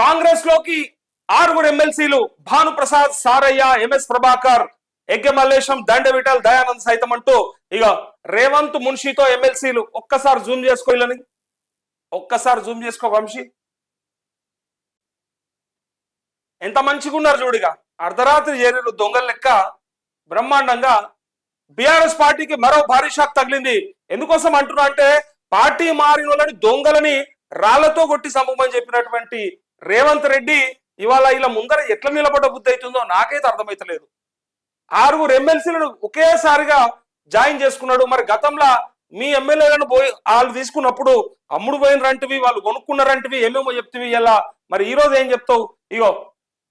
కాంగ్రెస్లోకి ఆరుగురు ఎమ్మెల్సీలు భానుప్రసాద్ సారయ్య ఎంఎస్ ప్రభాకర్ ఎగ్గె మల్లేశం దండ విఠల్ దయానంద్ సైతం అంటూ ఇక రేవంత్ మున్షితో ఎమ్మెల్సీలు ఒక్కసారి జూమ్ చేసుకో ఇళ్ళని ఒక్కసారి జూమ్ చేసుకో వంశీ. ఎంత మంచిగా ఉన్నారు చూడిగా అర్ధరాత్రి చేరిన దొంగల లెక్క బ్రహ్మాండంగా బీఆర్ఎస్ పార్టీకి మరో భారీ షాక్ తగిలింది. ఎందుకోసం అంటున్నా అంటే పార్టీ మారిన వాళ్ళని దొంగలని రాళ్ళతో కొట్టి చంపమని చెప్పినటువంటి రేవంత్ రెడ్డి ఇవాళ ఇలా ముందర ఎట్లా నిలబడ్డ బుద్ధి అవుతుందో నాకైతే అర్థమైతలేదు. ఆరుగురు ఎమ్మెల్సీలను ఒకేసారిగా జాయిన్ చేసుకున్నాడు. మరి గతంలో మీ ఎమ్మెల్యేలను పోయి వాళ్ళు తీసుకున్నప్పుడు అమ్ముడు పోయినరంటివి వాళ్ళు కొనుక్కున్నారంటివి ఏమేమో చెప్తివి ఇలా మరి ఈ రోజు ఏం చెప్తావు? ఇగో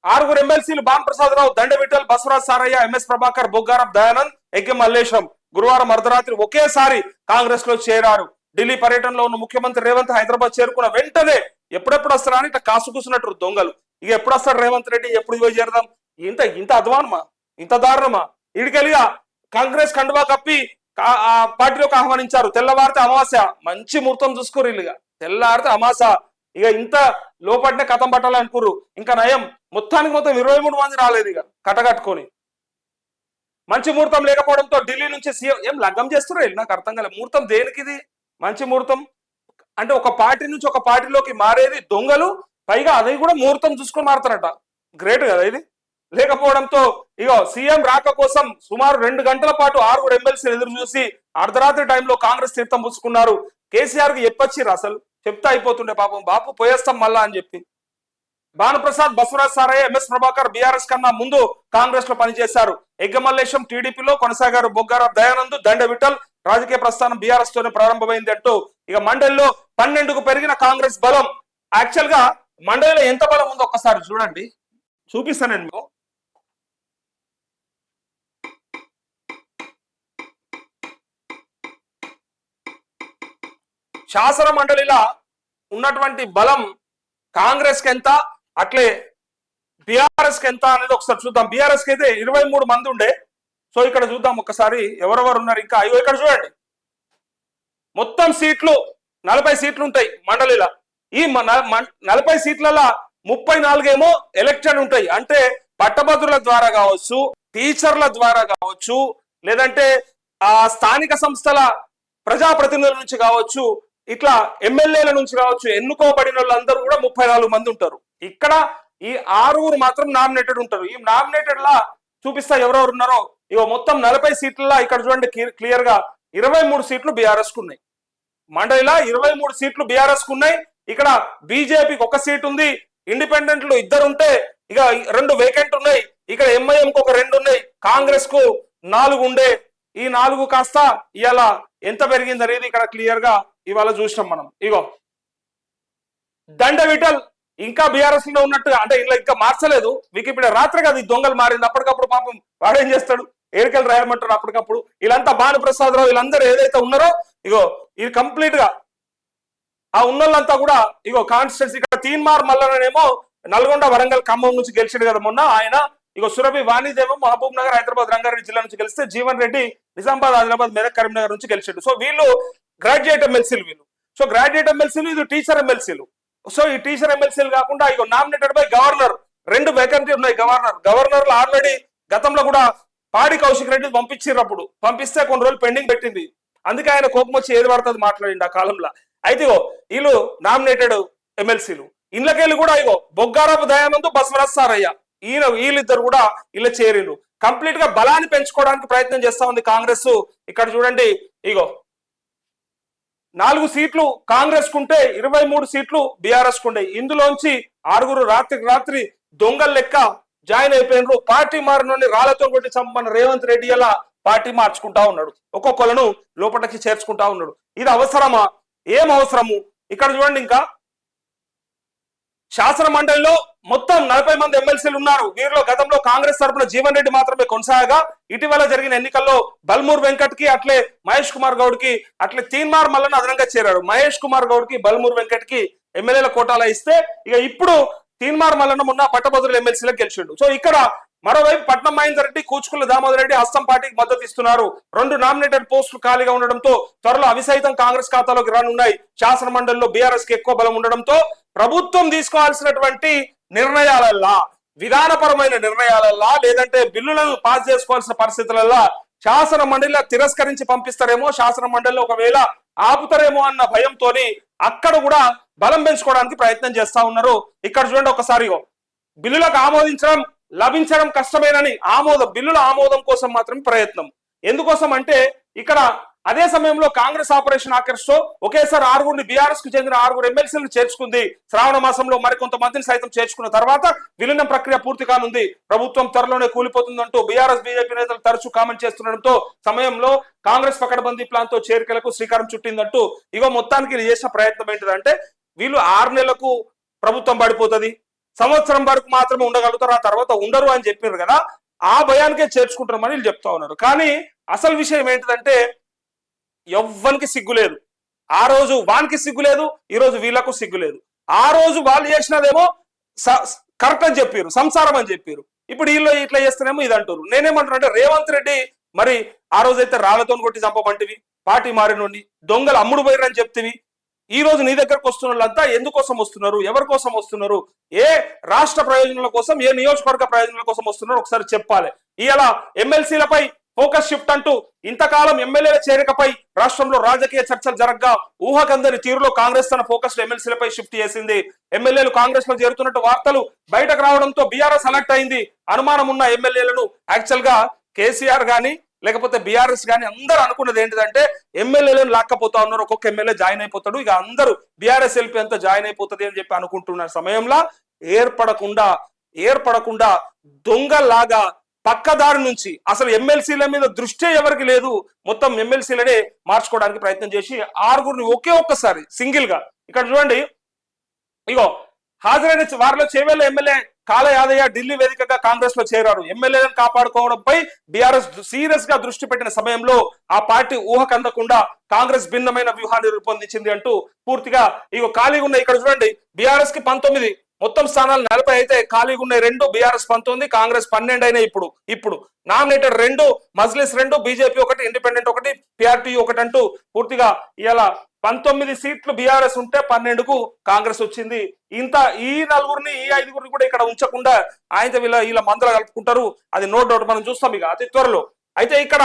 ఆరుగురు ఎమ్మెల్సీలు బాన్ ప్రసాద్ రావు దండ విఠల్ బసవరాజ్ సారయ్య ఎంఎస్ ప్రభాకర్ బొగ్గారం దయానంద్ ఎగ్గే మల్లేశం గురువారం అర్ధరాత్రి ఒకేసారి కాంగ్రెస్లో చేరారు. ఢిల్లీ పర్యటనలో ఉన్న ముఖ్యమంత్రి రేవంత్ హైదరాబాద్ చేరుకున్న వెంటనే ఎప్పుడెప్పుడు వస్తారా అని ఇట్లా కాసు కూసున్నట్టు దొంగలు. ఇక ఎప్పుడు వస్తాడు రేవంత్ రెడ్డి? ఎప్పుడు పోయి చేరదాం? ఇంత ఇంత అధ్వానమా? ఇంత దారుణమా? ఇడికెళ్ళిగా కాంగ్రెస్ కండువా కప్పి ఆ పార్టీలోకి ఆహ్వానించారు. తెల్లవారితే అమాస. మంచి ముహూర్తం చూసుకోరు ఇల్లుగా తెల్లారితే అమాస. ఇక ఇంత లోపట్నే కథం పట్టాలనుకుర్రు ఇంకా నయం. మొత్తానికి మొత్తం ఇరవై మూడు మంది రాలేదు ఇక కట్టకట్టుకొని మంచి ముహూర్తం లేకపోవడంతో ఢిల్లీ నుంచి సీఎం ఏం లగ్గం చేస్తున్నారు నాకు అర్థం కాలేదు ముహూర్తం దేనికి ఇది మంచి ముహూర్తం. అంటే ఒక పార్టీ నుంచి ఒక పార్టీలోకి మారేది దొంగలు పైగా అది కూడా ముహూర్తం చూసుకొని మారుతారట. గ్రేట్ కదా ఇది? లేకపోవడంతో ఇగో సీఎం రాక కోసం సుమారు రెండు గంటల పాటు ఆరుగురు ఎమ్మెల్సీలు ఎదురు చూసి అర్ధరాత్రి టైంలో కాంగ్రెస్ తీర్థం పుచ్చుకున్నారు కేసీఆర్కి చెప్పొచ్చిర్రు అసలు? చెప్తా అయిపోతుండే పాపం. బాపు పోయేస్తాం మళ్ళా అని చెప్పి. భానుప్రసాద్ బసవరాజ్ సారయ్య ఎంఎస్ ప్రభాకర్ బీఆర్ఎస్ కన్నా ముందు కాంగ్రెస్లో పనిచేశారు. ఎగ్గమల్లేశం టీడీపీలో కొనసాగారు బొగ్గార దయానంద్ దండ విఠల్ రాజకీయ ప్రస్థానం బీఆర్ఎస్ తోనే ప్రారంభమైంది అంటూ ఇక మండలిలో పన్నెండుకు పెరిగిన కాంగ్రెస్ బలం. యాక్చువల్గా మండలిలో ఎంత బలం ఉందో ఒక్కసారి చూడండి. చూపిస్తాను నేను మీకు. శాసన మండలిలా ఉన్నటువంటి బలం కాంగ్రెస్కి ఎంత అట్లే బీఆర్ఎస్కి ఎంత అనేది ఒకసారి చూద్దాం. బీఆర్ఎస్కి అయితే ఇరవై మూడు మంది ఉండే. సో ఇక్కడ చూద్దాం ఒకసారి ఎవరెవరు ఉన్నారు ఇంకా? అయ్యో ఇక్కడ చూడండి. మొత్తం సీట్లు నలభై సీట్లు ఉంటాయి మండలిలో. ఈ మ- న- మ- నలభై సీట్లలో ముప్పై నాలుగేమో ఎలక్షన్ ఉంటాయి. అంటే పట్టభద్రుల ద్వారా కావచ్చు టీచర్ల ద్వారా కావచ్చు లేదంటే ఆ స్థానిక సంస్థల ప్రజాప్రతినిధుల నుంచి కావచ్చు ఇట్లా ఎమ్మెల్యేల నుంచి కావచ్చు ఎన్నుకోబడిన వాళ్ళందరూ కూడా ముప్పై నాలుగు మంది ఉంటారు. ఇక్కడ ఈ ఆరుగురు మాత్రం నామినేటెడ్ ఉంటారు. ఈ నామినేటెడ్ లా చూపిస్తా ఎవరెవరు ఉన్నారో ఇవో మొత్తం నలభై సీట్లలో ఇక్కడ చూడండి క్లియర్గా ఇరవై మూడు సీట్లు బీఆర్ఎస్ ఉన్నాయి. మండలిలో ఇరవై మూడు సీట్లు బీఆర్ఎస్కు ఉన్నాయి. ఇక్కడ బీజేపీకి ఒక సీట్ ఉంది. ఇండిపెండెంట్లు ఇద్దరు ఉంటే ఇక రెండు వేకెంట్ ఉన్నాయి. ఇక్కడ ఎంఐఎం కు ఒక రెండు ఉన్నాయి. కాంగ్రెస్కు నాలుగు ఉండే. ఈ నాలుగు కాస్త ఇవాళ ఎంత పెరిగింది అనేది ఇక్కడ క్లియర్గా ఇవాళ చూసినాం మనం. ఇగో. దండ విటల్ ఇంకా బీఆర్ఎస్లో ఉన్నట్టుగా అంటే ఇలా ఇంకా మార్చలేదు. వికీపీడియా రాత్రి కదా ఈ దొంగలు మారింది. అప్పటికప్పుడు పాపం వాడేం చేస్తాడు? ఏరికలు రాయమంటారు అప్పటికప్పుడు. వీళ్ళంతా భానుప్రసాద్ రావు వీళ్ళందరూ ఏదైతే ఉన్నారో ఇగో ఇది కంప్లీట్గా. ఆ ఉన్నోళ్ళంతా కూడా ఇగో కాన్స్టిట్యూన్సీ ఇక్కడ తీన్మార్ మల్లనేమో నల్గొండ వరంగల్ ఖమ్మం నుంచి గెలిచాడు కదా మొన్న ఆయన ఇగో సురభి వాణిదేమో మహబూబ్ నగర్ హైదరాబాద్ రంగారెడ్డి జిల్లా నుంచి గెలిస్తే జీవన్ రెడ్డి నిజామాబాద్ ఆదిలాబాద్ మెదక్ కరీంనగర్ నుంచి గెలిచాడు. సో వీళ్ళు గ్రాడ్యుయేట్ ఎమ్మెల్సీలు వీళ్ళు. సో గ్రాడ్యుయేట్ ఎమ్మెల్సీలు ఇది టీచర్ ఎమ్మెల్సీలు సో ఈ టీచర్ ఎమ్మెల్సీలు కాకుండా ఇగో నామినేటెడ్ బై గవర్నర్ రెండు వేకెన్సీ ఉన్నాయి గవర్నర్ గవర్నర్లు ఆల్రెడీ గతంలో కూడా పాడి కౌశిక్ రెడ్డి పంపించారు అప్పుడు. పంపిస్తే కొన్ని రోజులు పెండింగ్ పెట్టింది. అందుకే ఆయన కోపం వచ్చి ఏది పడుతుంది మాట్లాడింది ఆ కాలంలో. అయితే ఇగో వీళ్ళు నామినేటెడ్ ఎమ్మెల్సీలు. ఇళ్ళకెళ్ళి కూడా ఇగో బొగ్గారపు దయానంద్ బసవరాజ్ సారయ్య. ఈయన వీళ్ళిద్దరు కూడా ఇలా చేరిండు కంప్లీట్గా బలాన్ని పెంచుకోవడానికి ప్రయత్నం చేస్తా ఉంది కాంగ్రెస్. ఇక్కడ చూడండి ఇగో నాలుగు సీట్లు కాంగ్రెస్ కుంటే ఇరవై మూడు సీట్లు బీఆర్ఎస్ కుండే ఇందులోంచి ఆరుగురు రాత్రికి రాత్రి దొంగల లెక్క జాయిన్ అయిపోయినారు. పార్టీ మారిన రాళ్ళతో కొట్టి చంపన్న రేవంత్ రెడ్డి అలా పార్టీ మార్చుకుంటా ఉన్నాడు. ఒక్కొక్కలను లోపలికి చేర్చుకుంటా ఉన్నాడు. ఇది అవసరమా? ఏం అవసరము? ఇక్కడ చూడండి ఇంకా. శాసన మండలిలో మొత్తం నలభై మంది ఎమ్మెల్సీలు ఉన్నారు. వీరిలో గతంలో కాంగ్రెస్ తరపున జీవన్ రెడ్డి మాత్రమే కొనసాగా. ఇటీవల జరిగిన ఎన్నికల్లో బల్మూర్ వెంకట్కి అట్లే మహేష్ కుమార్ గౌడ్కి అట్లే తీన్మార్ మల్లన అదనంగా చేరారు. మహేష్ కుమార్ గౌడ్కి బల్మూర్ వెంకట్కి ఎమ్మెల్యేల కోటాలా ఇస్తే ఇక ఇప్పుడు తీన్మార్ మల్లన్న మొన్న పట్టభద్రుల ఎమ్మెల్సీలకు గెలిచిండు. సో ఇక్కడ మరోవైపు పట్నం మహేందర్ రెడ్డి కూచుకుల దామోదర్ రెడ్డి హస్తం పార్టీకి మద్దతు ఇస్తున్నారు. రెండు నామినేటెడ్ పోస్టులు ఖాళీగా ఉండడంతో త్వరలో అవిసహితం కాంగ్రెస్ ఖాతాలోకి రానున్నాయి. శాసన మండలిలో బీఆర్ఎస్కి ఎక్కువ బలం ఉండడంతో ప్రభుత్వం తీసుకోవాల్సినటువంటి నిర్ణయాలల్లా విధానపరమైన నిర్ణయాలల్లా లేదంటే బిల్లులను పాస్ చేసుకోవాల్సిన పరిస్థితులల్లా శాసన మండలిలో తిరస్కరించి పంపిస్తారేమో శాసన మండలిలో ఒకవేళ ఆపుతారేమో అన్న భయంతోని అక్కడ కూడా బలం పెంచుకోవడానికి ప్రయత్నం చేస్తా ఉన్నారు. ఇక్కడ చూడండి ఒకసారి బిల్లులకు ఆమోదించడం లభించడం కష్టమేనని ఆమోదం బిల్లుల ఆమోదం కోసం మాత్రం ప్రయత్నం. ఎందుకోసం అంటే ఇక్కడ అదే సమయంలో కాంగ్రెస్ ఆపరేషన్ ఆకర్ష్ ఒకేసారి ఆరుగురిని బీఆర్ఎస్కు చెందిన ఆరుగురు ఎమ్మెల్సీలను చేర్చుకుంది. శ్రావణ మాసంలో మరికొంతమందిని సైతం చేర్చుకున్న తర్వాత విలీనం ప్రక్రియ పూర్తి కానుంది. ప్రభుత్వం త్వరలోనే కూలిపోతుందంటూ బీఆర్ఎస్ బీజేపీ నేతలు తరచూ కామెంట్ చేస్తుండటంతో సమయంలో కాంగ్రెస్ పకడ్బందీ ప్లాన్తో చేరికలకు శ్రీకారం చుట్టిందంటూ ఇగో మొత్తానికి చేసిన ప్రయత్నం ఏంటిదంటే వీళ్ళు ఆరు నెలలకు ప్రభుత్వం పడిపోతుంది. సంవత్సరం వరకు మాత్రమే ఉండగలుగుతారు ఆ తర్వాత ఉండరు అని చెప్పారు కదా ఆ భయానికే చేర్చుకుంటారని వీళ్ళు చెప్తా ఉన్నారు. కానీ అసలు విషయం ఏంటిదంటే ఎవ్వనికి సిగ్గు లేదు. ఆ రోజు వానికి సిగ్గు లేదు ఈ రోజు వీళ్ళకు సిగ్గు లేదు. ఆ రోజు వాళ్ళు చేసినదేమో కరెక్ట్ అని చెప్పారు సంసారం అని చెప్పారు ఇప్పుడు వీళ్ళు ఇట్లా చేస్తేనేమో ఇది అంటారు నేనేమంటున్నా అంటే రేవంత్ రెడ్డి మరి ఆ రోజైతే రాళ్ళతో కొట్టి చంపమంటివి పార్టీ మారినోడిని దొంగలు అమ్ముడు పోయిరని చెప్తివి ఈ రోజు నీ దగ్గరకు వస్తున్న వాళ్ళంతా ఎందుకోసం వస్తున్నారు? ఎవరి కోసం వస్తున్నారు? ఏ రాష్ట్ర ప్రయోజనాల కోసం ఏ నియోజకవర్గ ప్రయోజనాల కోసం వస్తున్నారు? ఒకసారి చెప్పాలి. ఇవాళ ఎమ్మెల్సీలపై ఫోకస్ షిఫ్ట్ అంటూ ఇంతకాలం ఎమ్మెల్యేల చేరికపై రాష్ట్రంలో రాజకీయ చర్చలు జరగ్గా ఊహకందని తీరులో కాంగ్రెస్ తన ఫోకస్ ఎమ్మెల్సీలపై షిఫ్ట్ చేసింది. ఎమ్మెల్యేలు కాంగ్రెస్లో చేరుతున్నట్టు వార్తలు బయటకు రావడంతో బీఆర్ఎస్ అలర్ట్ అయింది. అనుమానం ఉన్న ఎమ్మెల్యేలను యాక్చువల్గా కేసీఆర్ గాని లేకపోతే బీఆర్ఎస్ కానీ అందరూ అనుకున్నది ఏంటిదంటే ఎమ్మెల్యేలను లాక్కపోతా ఉన్నారు ఒక్కొక్క ఎమ్మెల్యే జాయిన్ అయిపోతాడు ఇక అందరూ బీఆర్ఎస్ ఎల్పీ అంతా జాయిన్ అయిపోతుంది అని చెప్పి అనుకుంటున్న సమయంలో ఏర్పడకుండా ఏర్పడకుండా దొంగలాగా పక్కదారి నుంచి అసలు ఎమ్మెల్సీల మీద దృష్టి ఎవరికి లేదు మొత్తం ఎమ్మెల్సీలనే మార్చుకోవడానికి ప్రయత్నం చేసి ఆరుగురిని ఒకే ఒక్కసారి సింగిల్గా ఇక్కడ చూడండి ఇగో హాజరైన వారిలో చేవేళ్ళ ఎమ్మెల్యే కాలయాదయ్య ఢిల్లీ వేదికగా కాంగ్రెస్లో చేరారు. ఎమ్మెల్యేలను కాపాడుకోవడంపై బీఆర్ఎస్ సీరియస్గా దృష్టి పెట్టిన సమయంలో ఆ పార్టీ ఊహకందకుండా కాంగ్రెస్ భిన్నమైన వ్యూహాన్ని రూపొందించింది అంటూ పూర్తిగా ఇక ఖాళీగా ఉన్న ఇక్కడ చూడండి బీఆర్ఎస్కి పంతొమ్మిది మొత్తం స్థానాలు నలభై అయితే ఖాళీగా ఉన్నాయి. రెండు బీఆర్ఎస్ పంతొమ్మిది కాంగ్రెస్ పన్నెండు అయినాయి ఇప్పుడు. ఇప్పుడు నామినేటెడ్ రెండు మజ్లిస్ రెండు బీజేపీ ఒకటి ఇండిపెండెంట్ ఒకటి పిఆర్టీ ఒకటి అంటూ పూర్తిగా ఇలా పంతొమ్మిది సీట్లు బీఆర్ఎస్ ఉంటే పన్నెండుకు కాంగ్రెస్ వచ్చింది. ఇంత ఈ నలుగురిని ఈ ఐదుగురిని కూడా ఇక్కడ ఉంచకుండా ఆయన వీళ్ళ వీళ్ళ మందులు కలుపుకుంటారు. అది నో డౌట్ మనం చూస్తాం ఇక అతి త్వరలో. అయితే ఇక్కడ